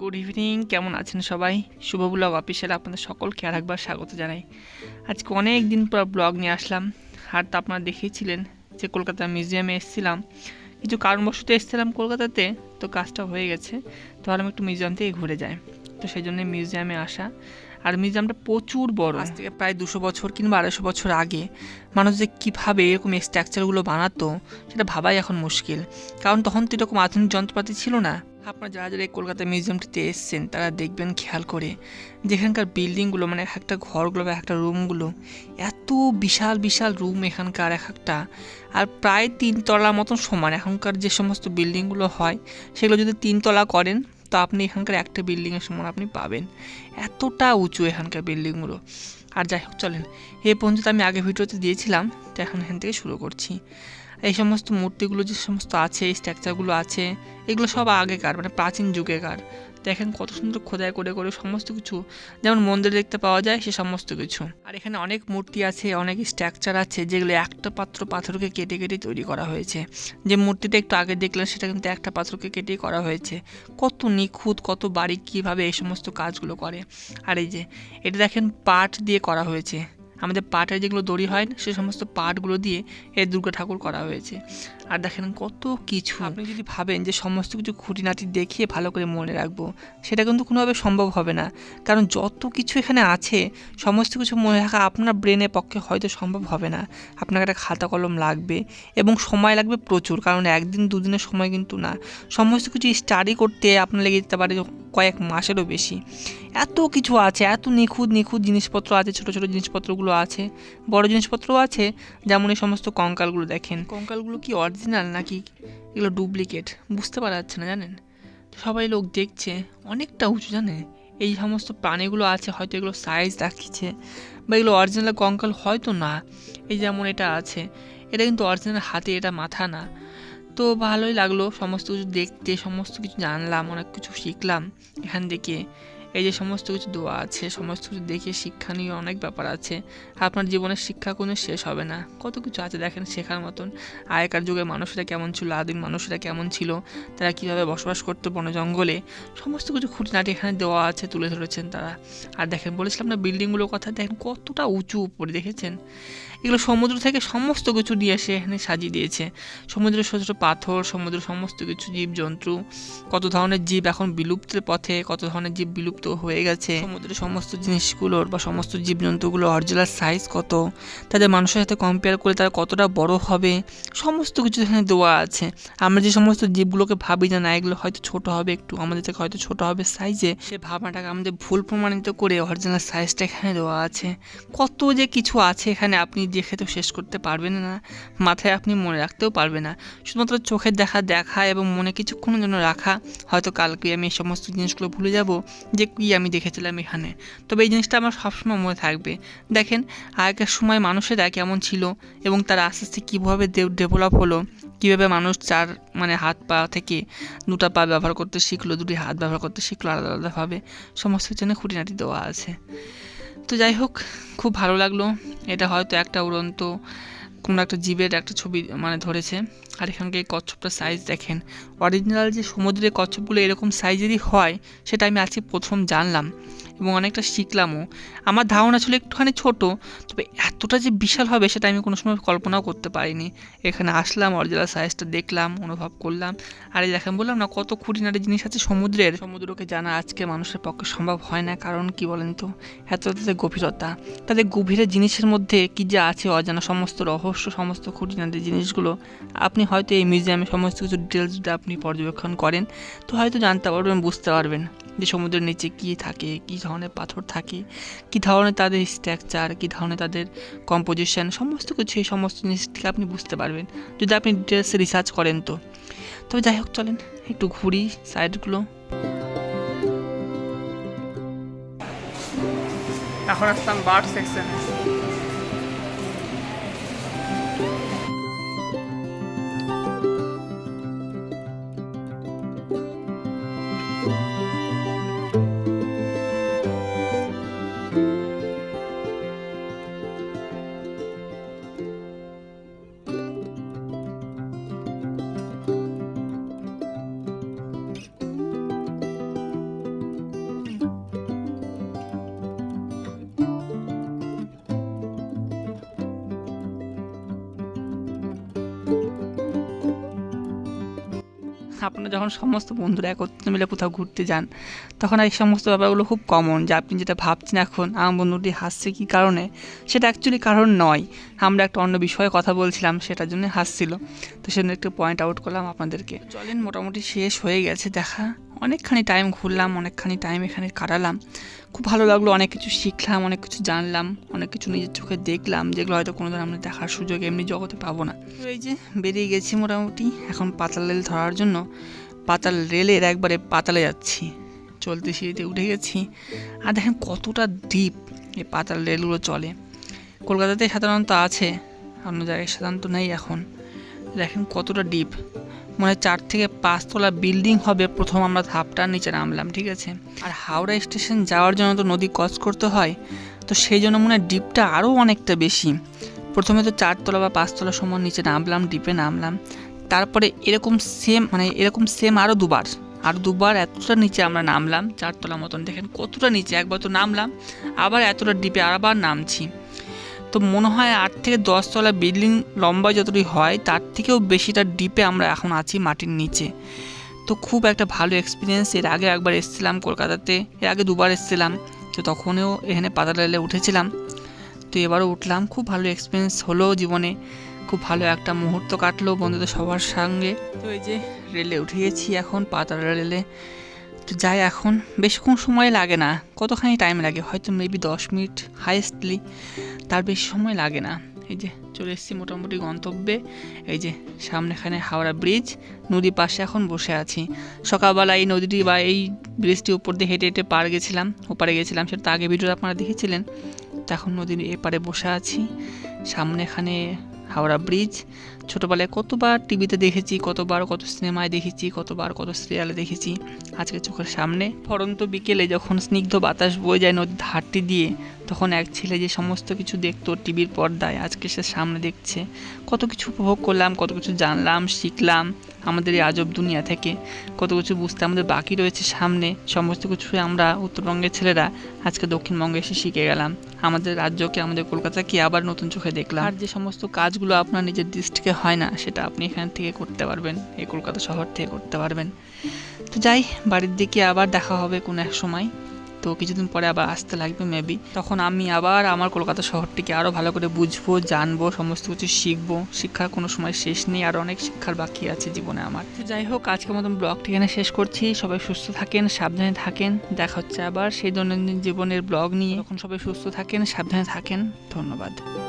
Good evening কেমন আছেন সবাই? শুভ ব্লগ অফিসিয়ালে আপনাদের সকলকে আর একবার স্বাগত জানাই। আজকে অনেক দিন পর ব্লগ নিয়ে আসলাম, আর তা আপনারা দেখেছিলেন যে কলকাতা মিউজিয়ামে এসেছিলাম। কিছু কারণবশত এসেছিলাম কলকাতাতে, তো কাজটা হয়ে গেছে। তো ভাবলাম একটু মিউজিয়াম থেকে ঘুরে যাই। তো সেই জন্য মিউজিয়ামে আসা। আর মিউজিয়ামটা প্রচুর বড়। আজ থেকে প্রায় দুশো বছর কিংবা আড়াইশো বছর আগে মানুষ যে কীভাবে এরকম স্ট্রাকচারগুলো বানাতো, সেটা ভাবাই এখন মুশকিল। কারণ তখন তো এরকম আধুনিক যন্ত্রপাতি ছিল না। আপনারা যারা যারা এই কলকাতা মিউজিয়ামটিতে এসছেন, তারা দেখবেন খেয়াল করে যেখানকার বিল্ডিংগুলো মানে এক একটা ঘরগুলো বা একটা রুমগুলো এত বিশাল বিশাল রুম এখানকার এক একটা। আর প্রায় তিনতলার মতন সমান। এখনকার যে সমস্ত বিল্ডিংগুলো হয়, সেগুলো যদি তিনতলা করেন তো আপনি এখানকার একটা বিল্ডিংয়ের সমান আপনি পাবেন। এতটা উঁচু এখানকার বিল্ডিংগুলো আর যাই হোক, চলেন। এ পর্যন্ত আমি আগে ভিডিওতে দিয়েছিলাম, তো এখন এখান থেকে শুরু করছি। এই সমস্ত মূর্তিগুলো যে সমস্ত আছে, এই স্ট্রাকচারগুলো আছে, এগুলো সব আগেকার মানে প্রাচীন যুগেকার। দেখেন কত সুন্দর খোদাই করে করে সমস্ত কিছু, যেমন মন্দিরে দেখতে পাওয়া যায়, সে সমস্ত কিছু। আর এখানে অনেক মূর্তি আছে, অনেক স্ট্রাকচার আছে, যেগুলো একটা পাত্র পাথরকে কেটে কেটে তৈরি করা হয়েছে। যে মূর্তিটা একটু আগে দেখলেন সেটা কিন্তু একটা পাথরকে কেটেই করা হয়েছে। কত নিখুঁত, কত বাড়ি কীভাবে এই সমস্ত কাজগুলো করে। আর এই যে, এটা দেখেন পাট দিয়ে করা হয়েছে। আমাদের পাটের যেগুলো দড়ি হয় সে সমস্ত পাটগুলো দিয়ে এই দুর্গা ঠাকুর করা হয়েছে। আর দেখেন কত কিছু। আপনি যদি ভাবেন যে সমস্ত কিছু খুঁটিনাটি দেখিয়ে ভালো করে মনে রাখব সেটা কিন্তু কোনোভাবে সম্ভব হবে না। কারণ যত কিছু এখানে আছে সমস্ত কিছু মনে রাখা আপনার ব্রেনের পক্ষে হয়তো সম্ভব হবে না। আপনার একটা খাতা কলম লাগবে এবং সময় লাগবে প্রচুর কারণ একদিন দুদিনের সময় কিন্তু না। সমস্ত কিছু স্টাডি করতে আপনার লেগে যেতে পারে কয়েক মাসেরও বেশি। এত কিছু আছে এত নিখুঁত নিখুঁত জিনিসপত্র আছে ছোট ছোট জিনিসপত্রগুলো আছে বড় জিনিসপত্রও আছে। যেমন এই সমস্ত কঙ্কালগুলো দেখেন। কঙ্কালগুলো কি অরিজিনাল নাকি? এগুলো ডুপ্লিকেট বুঝতে পারা যাচ্ছে না, জানেন? সবাই লোক দেখছে, অনেকটা উঁচু জানে এই সমস্ত প্রাণীগুলো আছে, হয়তো এগুলো সাইজ দেখিয়েছে, বা এগুলো অরিজিনাল কঙ্কাল হয়তো না। এই যেমন এটা আছে, এটা কিন্তু অরিজিনাল হাতে, এটা মাথা না। তো ভালোই লাগল, সমস্ত কিছু দেখতে, সমস্ত কিছু জানলাম, অনেক কিছু শিখলাম এখান থেকে। এই যে সমস্ত কিছু দেওয়া আছে, সমস্ত কিছু দেখে শিক্ষণীয় অনেক ব্যাপার আছে। আপনার জীবনের শিক্ষা কোনো শেষ হবে না। কত কিছু আছে দেখেন শেখার মতন। আগেকার যুগে মানুষেরা কেমন ছিল আদিম মানুষেরা কেমন ছিল, তারা কীভাবে বসবাস করতো বন জঙ্গলে, সমস্ত কিছু খুঁটিনাটি এখানে দেওয়া আছে, তুলে ধরেছেন তারা। আর দেখেন বলেছিলাম না, বিল্ডিংগুলোর কথা দেখেন কতটা উঁচু উপরে, দেখেছেন? এগুলো সমুদ্র থেকে সমস্ত কিছু নিয়ে এসে এখানে সাজিয়ে দিয়েছে। সমুদ্রের ছোটো ছোটো পাথর, সমুদ্র, সমস্ত কিছু জীবজন্তু, কত ধরনের জীব এখন বিলুপ্তের পথে, কত ধরনের জীব বিলুপ্ত হয়ে গেছে। সমুদ্রের সমস্ত জিনিসগুলোর বা সমস্ত জীবজন্তুগুলো অরিজিনাল সাইজ কত? তাদের মানুষের সাথে কম্পেয়ার করে তারা কতটা বড় হবে? সমস্ত কিছু এখানে দেওয়া আছে। আমরা যে সমস্ত জীবগুলোকে ভাবি যে না এগুলো হয়তো ছোট হবে একটু আমাদের থেকে হয়তো ছোট হবে সাইজে সে ভাবনাটাকে আমাদের ভুল প্রমাণিত করে অরিজিনাল সাইজটা এখানে দেওয়া আছে। কত যে কিছু আছে এখানে আপনি দেখে তো শেষ করতে পারবেন না। মাথায় আপনি মনে রাখতেও পারবে না। শুধুমাত্র চোখের দেখা দেখা এবং মনে কিছুক্ষণের জন্য রাখা। হয়তো কালকে আমি এই সমস্ত জিনিসগুলো ভুলে যাব। যে কী আমি দেখেছিলাম এখানে। তবে এই জিনিসটা আমার সবসময় মনে থাকবে। দেখেন, আগেকার সময় মানুষেরা কেমন ছিল এবং তারা আস্তে আস্তে কীভাবে ডেভেলপ হলো, কীভাবে মানুষ চার মানে হাত পা থেকে দুটা পা ব্যবহার করতে শিখলো, দুটি হাত ব্যবহার করতে শিখলো, আলাদা আলাদাভাবে সমস্ত জন্য খুঁটিনাটি দেওয়া আছে। তো যাই হোক, খুব ভালো লাগল। এটা হয়তো একটা উড়ন্ত কোনো একটা জীবের একটা ছবি মানে ধরেছে। আর এখানকে কচ্ছপটার সাইজ দেখেন। অরিজিনাল যে সমুদ্রের কচ্ছপগুলো এরকম সাইজেরই হয়, সেটা আমি আজকে প্রথম জানলাম। এবং অনেকটা শিখলামও। আমার ধারণা ছিল একটুখানি ছোট, তবে এতটা যে বিশাল হবে সেটা আমি কোনো সময় কল্পনাও করতে পারিনি। এখানে আসলাম, অরিজিনাল সাইজটা দেখলাম, অনুভব করলাম। আর এই দেখেন, বললাম না কত খুঁটিনাটি জিনিস আছে সমুদ্রের। সমুদ্রকে জানা আজকে মানুষের পক্ষে সম্ভব হয় না, কারণ কি বলেন তো? এত তাদের গভীরতা। তাদের গভীরের জিনিসের মধ্যে কি যে আছে অজানা সমস্ত রহস্য, সমস্ত খুঁটিনাটি জিনিসগুলো, আপনি হয়তো এই মিউজিয়ামে সমস্ত কিছু ডিটেলস যদি আপনি পর্যবেক্ষণ করেন, তো হয়তো জানতে পারবেন, বুঝতে পারবেন। যে সমুদ্রের নিচে কী থাকে, কী ধরনের পাথর থাকে, কী ধরনের তাদের স্ট্রাকচার কী ধরনের তাদের কম্পোজিশন সমস্ত কিছু, এই সমস্ত জিনিস থেকে আপনি বুঝতে পারবেন। যদি আপনি ডিটেলসে রিসার্চ করেন তো। তবে যাই হোক, চলেন একটু ঘুরি সাইডগুলো এখন আসতাম বার্ড সেকশনে আপনারা যখন সমস্ত বন্ধুরা একত্রে মিলে কোথাও ঘুরতে যান, তখন এই সমস্ত ব্যাপারগুলো খুব কমন যে আপনি যেটা ভাবছেন এখন, আমার বন্ধুটি হাসছে কী কারণে? সেটা অ্যাকচুয়ালি কারণ নয়। আমরা একটা অন্য বিষয়ে কথা বলছিলাম, সেটার জন্য হাসছিল। তো সেজন্য একটু পয়েন্ট আউট করলাম আপনাদেরকে। চলেন, মোটামুটি শেষ হয়ে গেছে দেখা। অনেকখানি টাইম ঘুরলাম, অনেকখানি টাইম এখানে কাটালাম। খুব ভালো লাগল, অনেক কিছু শিখলাম, অনেক কিছু জানলাম, অনেক কিছু নিজের চোখে দেখলাম, যেগুলো হয়তো কোনোদিন আমরা দেখার সুযোগ এমনি জগতে পাবো না। এই যে বেরিয়ে গেছি মোটামুটি, এখন পাতাল রেল ধরার জন্য। পাতাল রেলের একবারে পাতালে যাচ্ছি। চলতে সিঁড়িতে উঠে গেছি। আর দেখেন কতটা ডিপ এই পাতাল রেলগুলো চলে। কলকাতাতে সাধারণত আছে, অন্য জায়গায় সাধারণত নেই এখন। দেখেন কতটা ডিপ মানে চার থেকে পাঁচতলা বিল্ডিং হবে প্রথম আমরা ধাপটার নিচে নামলাম, ঠিক আছে? আর হাওড়া স্টেশন যাওয়ার জন্য তো নদী ক্রস করতে হয়, তো সেই জন্য মনে হয় ডিপটা আরও অনেকটা বেশি। প্রথমে তো চারতলা বা পাঁচতলা সময় নিচে নামলাম ডিপে নামলাম। তারপরে এরকম সেম মানে এরকম সেম আরও দুবার, আর দুবার এতটা নিচে আমরা নামলাম চারতলা মতন। দেখেন কতটা নিচে, একবার তো নামলাম, আবার এতটা ডিপে আবার নামছি। তো মনে হয় আট থেকে দশতলা বিল্ডিং লম্বা যতটি হয়, তার থেকেও বেশিটা ডিপে আমরা এখন আছি মাটির নিচে। তো খুব একটা ভালো এক্সপিরিয়েন্স এর আগে একবার এসেছিলাম কলকাতাতে, এর আগে দুবার এসেছিলাম। তো তখনও এখানে পাতাল রেলে উঠেছিলাম। তো এবারও উঠলাম। খুব ভালো এক্সপিরিয়েন্স হলো জীবনে। খুব ভালো একটা মুহূর্ত কাটলো বন্ধুদের সবার সঙ্গে। তো এই যে রেলে উঠে গেছি এখন পাতাল। রেলে তো যাই এখন। বেশিক্ষণ সময় লাগে না। কতখানি টাইম লাগে? হয়তো মেবি দশ মিনিট হাইয়েস্টলি তার বেশি সময় লাগে না। এই যে চলে এসেছি মোটামুটি গন্তব্যে। এই যে সামনেখানে হাওড়া ব্রিজ নদীর পাশে এখন বসে আছি। সকালবেলা এই নদীটি বা এই ব্রিজটির উপর দিয়ে হেঁটে হেঁটে পার গেছিলাম, ওপারে গেছিলাম। সেটা আগে ভিডিও আপনারা দেখেছিলেন। তো এখন নদীর এপারে বসে আছি। সামনে এখানে হাওড়া ব্রিজ ছোটোবেলায় কতবার টিভিতে দেখেছি, কতবার কত সিনেমায় দেখেছি, কতবার কত সিরিয়ালে দেখেছি। আজকে চোখের সামনে। ফরন্ত বিকেলে যখন স্নিগ্ধ বাতাস বয়ে যায় নদীর ধারটি দিয়ে, তখন এক ছেলে যে সমস্ত কিছু দেখতো টিভির পর্দায়, আজকে সে সামনে দেখছে। কত কিছু উপভোগ করলাম, কত কিছু জানলাম, শিখলাম আমাদের এই আজব দুনিয়া থেকে। কত কিছু বুঝতে আমাদের বাকি রয়েছে সামনে। সমস্ত কিছু আমরা উত্তরবঙ্গের ছেলেরা আজকে দক্ষিণবঙ্গে এসে শিখে গেলাম। আমাদের রাজ্যকে, আমাদের কলকাতাকে আবার নতুন চোখে দেখলাম। আর যে সমস্ত কাজগুলো আপনার নিজের দৃষ্টিকে হয় না, সেটা আপনি এখান থেকে করতে পারবেন, এই কলকাতা শহর থেকে করতে পারবেন। তো যাই, বাড়ির দিকে আবার দেখা হবে কোনো এক সময়। তো কিছুদিন পরে আবার আসতে লাগবে মেবি তখন আমি আবার আমার কলকাতা শহরটিকে আরও ভালো করে বুঝব, জানব, সমস্ত কিছু শিখব। শিক্ষার কোনো সময় শেষ নেই, আর অনেক শিক্ষার বাকি আছে জীবনে আমার। তো যাই হোক, আজকের মতন ব্লগটি এখানে শেষ করছি। সবাই সুস্থ থাকেন, সাবধানে থাকেন। দেখা হচ্ছে আবার সেই দৈনন্দিন জীবনের ব্লগ নিয়ে। তখন সবাই সুস্থ থাকেন, সাবধানে থাকেন। ধন্যবাদ।